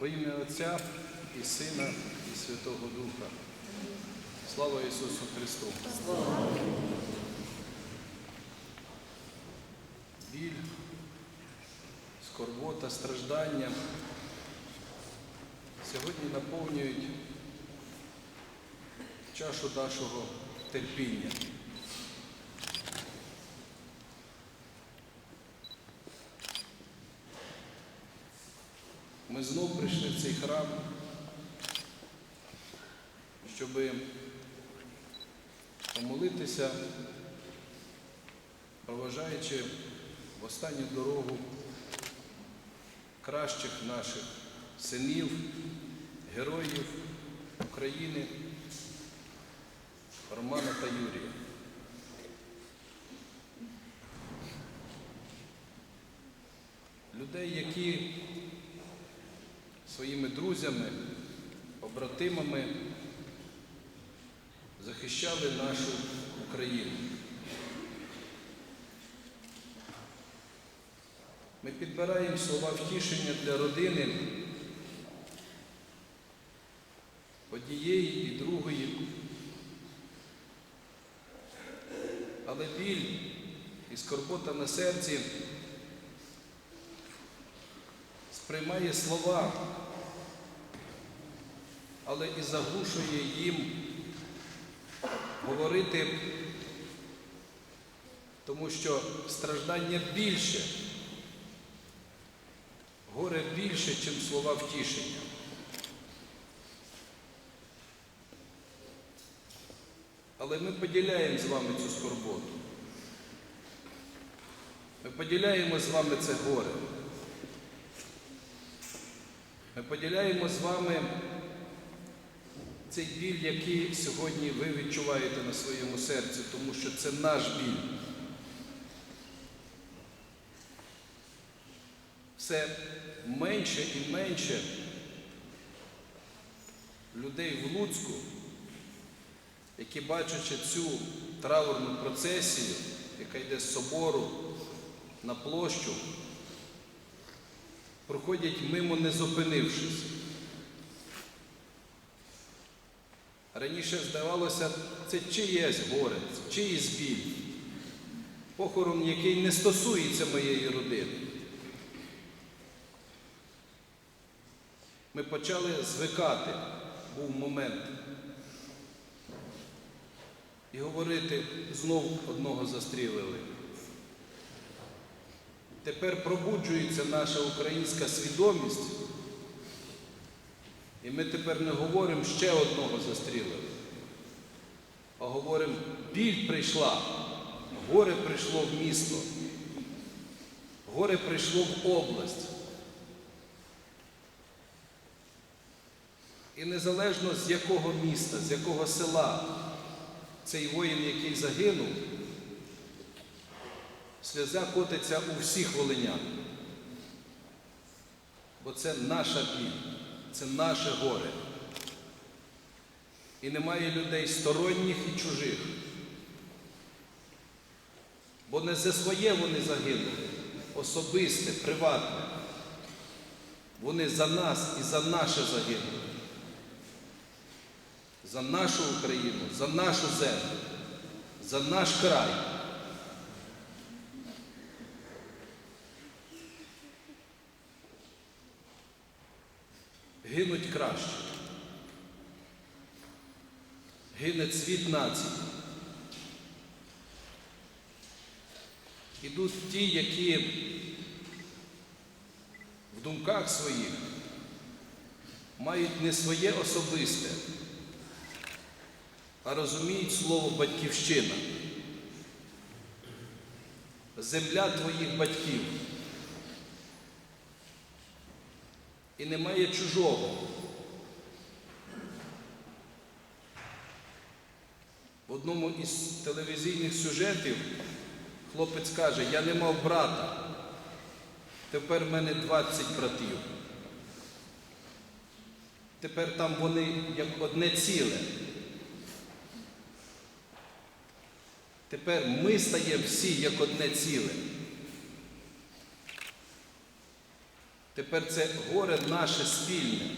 Во ім'я Отця і Сина, і Святого Духа. Слава Ісусу Христу! Біль, скорбота, страждання сьогодні наповнюють чашу нашого терпіння. Ми знов прийшли в цей храм, щоб помолитися, проважаючи в останню дорогу кращих наших синів, героїв України Романа та Юрія. Людей, які своїми друзями, побратимами захищали нашу Україну. Ми підбираємо слова втішення для родини однієї і другої. Але біль і скорбота на серці сприймає слова, але і заглушує їм говорити, тому що страждання більше, горе більше, ніж слова втішення. Але ми поділяємо з вами цю скорботу. Ми поділяємо з вами це горе. Ми поділяємо з вами цей біль, який сьогодні ви відчуваєте на своєму серці, тому що це наш біль. Все менше і менше людей в Луцьку, які бачачи цю траурну процесію, яка йде з собору на площу, проходять мимо не зупинившись. Раніше здавалося, це чиєсь горе, чиїсь біль, похорон, який не стосується моєї родини. Ми почали звикати, був момент, і говорити, знов одного застрілили. Тепер пробуджується наша українська свідомість, і ми тепер не говоримо ще одного застрілили, а говоримо, біль прийшла, горе прийшло в місто, горе прийшло в область. І незалежно з якого міста, з якого села цей воїн, який загинув, сльоза котиться у всіх волинян. Бо це наша біль, це наше горе. І немає людей сторонніх і чужих. Бо не за своє вони загинули, особисте, приватне. Вони за нас і за наше загинули. За нашу Україну, за нашу землю, за наш край. Гинуть краще. Гине цвіт нації. Ідуть ті, які в думках своїх мають не своє особисте, а розуміють слово батьківщина. Земля твоїх батьків. І немає чужого. В одному із телевізійних сюжетів хлопець каже, я не мав брата, тепер в мене 20 братів. Тепер там вони як одне ціле. Тепер ми стаємо всі як одне ціле. Тепер це горе наше спільне.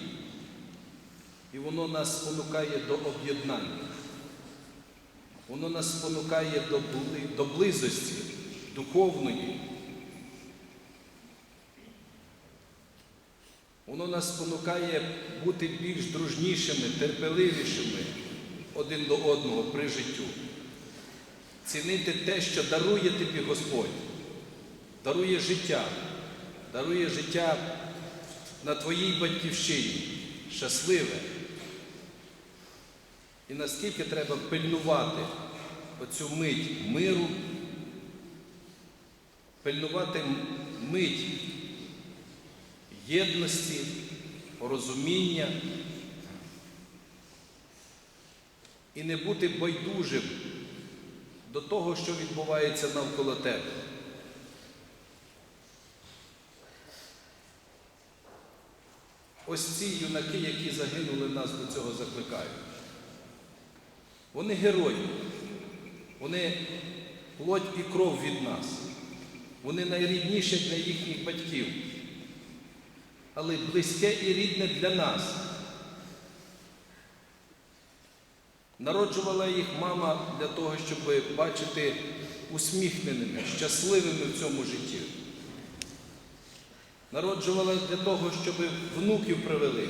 І воно нас спонукає до об'єднання. Воно нас спонукає до, бли- до близості духовної. Воно нас спонукає бути більш дружнішими, терпеливішими один до одного при життю. Цінити те, що дарує тобі Господь, дарує життя, дарує життя на твоїй батьківщині, щасливе. І наскільки треба пильнувати оцю мить миру, пильнувати мить єдності, розуміння і не бути байдужим до того, що відбувається навколо тебе. Ось ці юнаки, які загинули, нас до цього закликають. Вони герої, вони плоть і кров від нас, вони найрідніші для їхніх батьків, але близьке і рідне для нас. Народжувала їх мама для того, щоб бачити усміхненими, щасливими в цьому житті. Народжувала для того, щоб внуків привели,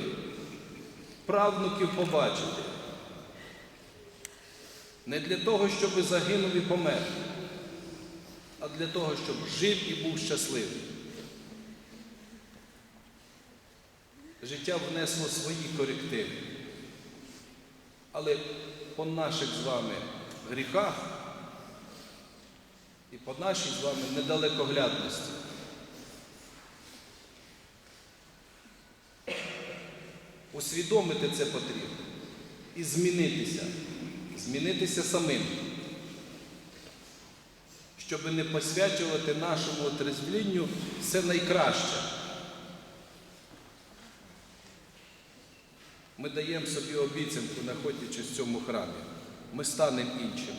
правнуків побачити. Не для того, щоб загинув і помер, а для того, щоб жив і був щасливий. Життя внесло свої корективи. Але по наших з вами гріхах і по нашій з вами недалекоглядності. Усвідомити це потрібно і змінитися, змінитися самим, щоб не посвячувати нашому отрезвлінню все найкраще. Ми даємо собі обіцянку, знаходячись в цьому храмі. Ми станемо іншими,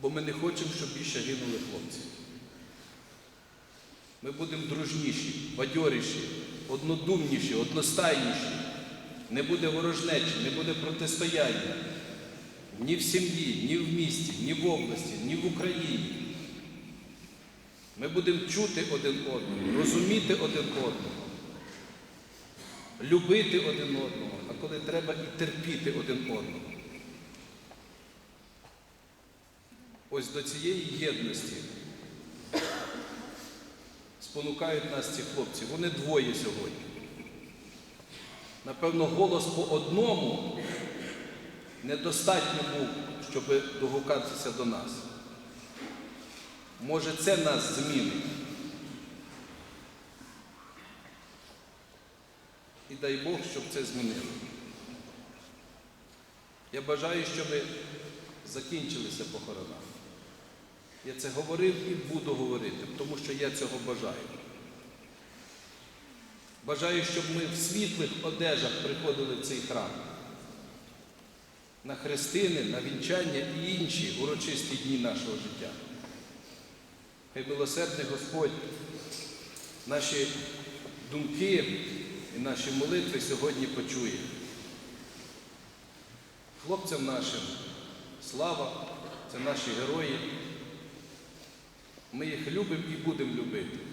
бо ми не хочемо, щоб більше гинули хлопці. Ми будемо дружніші, бадьоріші, однодумніші, одностайніші. Не буде ворожнечі, не буде протистояння ні в сім'ї, ні в місті, ні в області, ні в Україні. Ми будемо чути один одного, розуміти один одного, любити один одного, а коли треба і терпіти один одного. Ось до цієї єдності спонукають нас ці хлопці. Вони двоє сьогодні. Напевно, голос по одному недостатньо був, щоб догукатися до нас. Може, це нас змінить. І дай Бог, щоб це змінило. Я бажаю, щоб закінчилися похорона. Я це говорив і буду говорити, тому що я цього бажаю. Бажаю, щоб ми в світлих одежах приходили в цей храм. На хрестини, на вінчання і інші урочисті дні нашого життя. Хай милосердний Господь наші думки і наші молитви сьогодні почує. Хлопцям нашим слава, це наші герої. Ми їх любимо і будемо любити.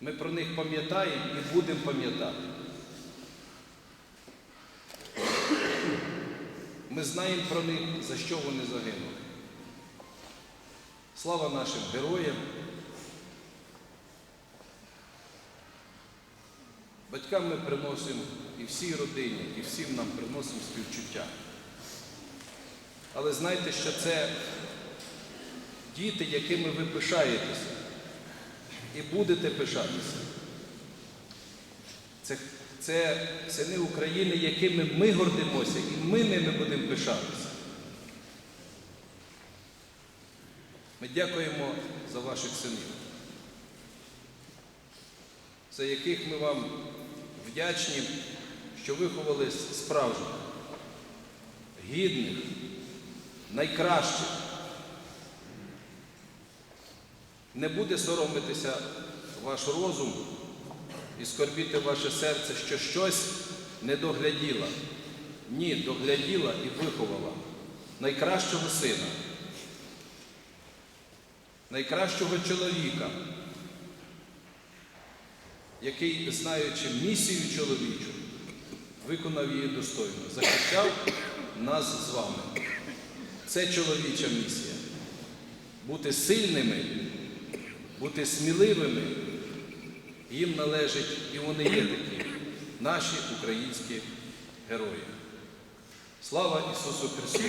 Ми про них пам'ятаємо і будемо пам'ятати. Ми знаємо про них, за що вони загинули. Слава нашим героям. Батькам ми приносимо і всій родині, і всім нам приносимо співчуття. Але знайте, що це діти, якими ви пишаєтеся і будете пишатися. Це, це сини України, якими ми гордимося, і ми ними будемо пишатися. Ми дякуємо за ваших синів, за яких ми вам вдячні, що виховались справжніх, гідних, найкращих. Не буде соромитися ваш розум і скорбіти ваше серце, що щось не догляділа. Ні, догляділа і виховала найкращого сина, найкращого чоловіка, який, знаючи місію чоловічу, виконав її достойно, захищав нас з вами. Це чоловіча місія. Бути сильними, бути сміливими. Їм належить, і вони є такі, наші українські герої. Слава Ісусу Христу!